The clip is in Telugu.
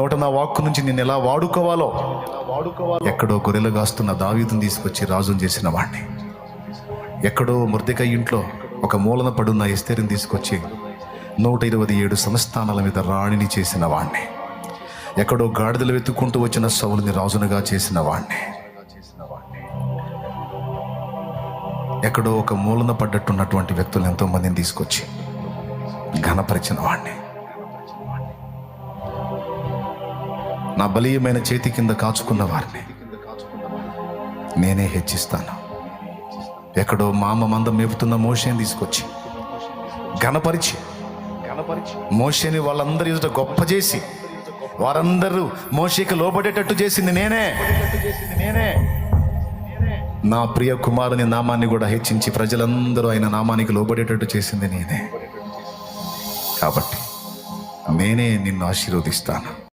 నోట నా వాక్కు నుంచి నేను ఎలా వాడుకోవాలో? వాడుకోవాలో ఎక్కడో గొర్రెలు కాస్తున్న దావీదుని తీసుకొచ్చి రాజుని చేసిన వాడిని ఎక్కడో మృతిక ఇంట్లో ఒక మూలన పడున్న ఎస్తేరిని తీసుకొచ్చి నూట ఇరవై ఏడు సంస్థానాల మీద రాణిని చేసిన వాణ్ణి. ఎక్కడో గాడిదలు వెతుక్కుంటూ వచ్చిన సౌలుని రాజునుగా చేసిన వాణ్ణి. ఎక్కడో ఒక మూలన పడ్డట్టున్నటువంటి వ్యక్తులు ఎంతో మందిని తీసుకొచ్చి ఘనపరిచిన వాణ్ణి. నా బలీయమైన చేతి కింద కాచుకున్న వారిని. నేనే హెచ్చిస్తాను. ఎక్కడో మామ మందం మేపుతున్న మోషేని తీసుకొచ్చి ఘనపరిచి మోషేని వాళ్ళందరి ఎదుట గొప్ప చేసి వారందరూ మోషేకి లోబడేటట్టు చేసింది నేనే. నేనే నా ప్రియ కుమారుని నామాన్ని కూడా హెచ్చించి ప్రజలందరూ ఆయన నామానికి లోబడేటట్టు చేసింది నేనే. కాబట్టి నేనే నిన్ను ఆశీర్వదిస్తాను.